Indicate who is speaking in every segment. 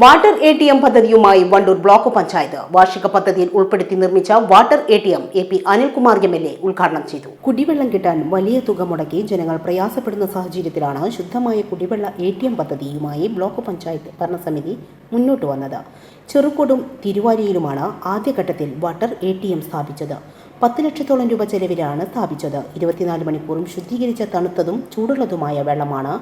Speaker 1: Water A T M പദ്ധതിയുമായി Wandoor block panchayat വാർഷിക പദ്ധതിയിൽ ഉൾപ്പെടുത്തി നിർമ്മിച്ച water A T M A P Anilkumar M L A ഉദ്ഘാടനം ചെയ്തു. കുടിവെള്ളം കിട്ടാൻ വലിയ തുക മുടക്കി ജനങ്ങൾ പ്രയാസപ്പെടുന്ന സാഹചര്യത്തിലാണ് ശുദ്ധമായ കുടിവെള്ള എ ടി എം പദ്ധതിയുമായി ബ്ലോക്ക് പഞ്ചായത്ത് ഭരണസമിതി മുന്നോട്ട് വന്നത്. ചെറുക്കോടും തിരുവാലിയിലുമാണ് ആദ്യഘട്ടത്തിൽ വാട്ടർ എ ടി എം സ്ഥാപിച്ചത്. പത്ത് ലക്ഷത്തോളം രൂപ ചെലവിലാണ് സ്ഥാപിച്ചത്. ഇരുപത്തിനാല് മണിക്കൂറും ശുദ്ധീകരിച്ച തണുത്തതും ചൂടുള്ളതുമായ വെള്ളമാണ്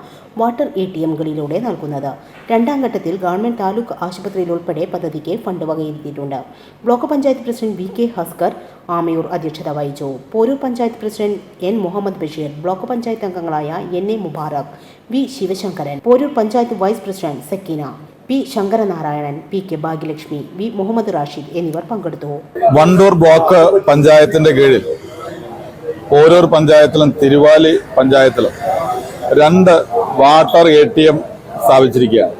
Speaker 1: വാട്ടർ എ ടി എമ്മുകളിലൂടെ നൽകുന്നത്. രണ്ടാം ഘട്ടത്തിൽ ഗവൺമെന്റ് താലൂക്ക് ആശുപത്രിയിൽ ഉൾപ്പെടെ പദ്ധതിക്ക് fund വകയിരുത്തിയിട്ടുണ്ട്. Block panchayat president V K Haskar Amayur അധ്യക്ഷത വഹിച്ചു. Porur panchayat president N Muhammad Basheer block panchayat അംഗങ്ങളായ N A Mubarak V Sivasankaran Porur panchayat vice president Sakeena. P Sankaranarayanan P K Bhagyalakshmi V Muhammad Rashid എന്നിവർ പങ്കെടുത്തു.
Speaker 2: Wandoor block പഞ്ചായത്തിന്റെ കീഴിൽ ഓരോ പഞ്ചായത്തിലും തിരുവാലി പഞ്ചായത്തിലും രണ്ട് വാട്ടർ എ ടി എം സ്ഥാപിച്ചിരിക്കുകയാണ്.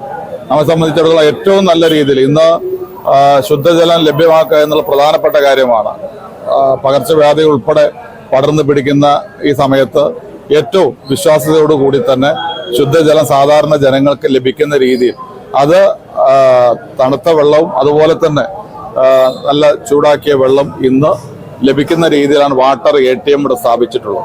Speaker 2: നമ്മെ സംബന്ധിച്ചിടത്തോളം ഏറ്റവും നല്ല രീതിയിൽ ഇന്ന് ശുദ്ധജലം ലഭ്യമാക്കുക എന്നുള്ള പ്രധാനപ്പെട്ട കാര്യമാണ്. പകർച്ചവ്യാധികൾ ഉൾപ്പെടെ പടർന്നു പിടിക്കുന്ന ഈ സമയത്ത് ഏറ്റവും വിശ്വാസ്യതയോടുകൂടി തന്നെ ശുദ്ധജലം സാധാരണ ജനങ്ങൾക്ക് ലഭിക്കുന്ന രീതിയിൽ അത് തണുത്ത വെള്ളവും അതുപോലെ തന്നെ നല്ല ചൂടാക്കിയ വെള്ളം ഇന്ന് ലഭിക്കുന്ന രീതിയിലാണ് വാട്ടർ എ ടി എം ഇവിടെ സ്ഥാപിച്ചിട്ടുള്ളത്.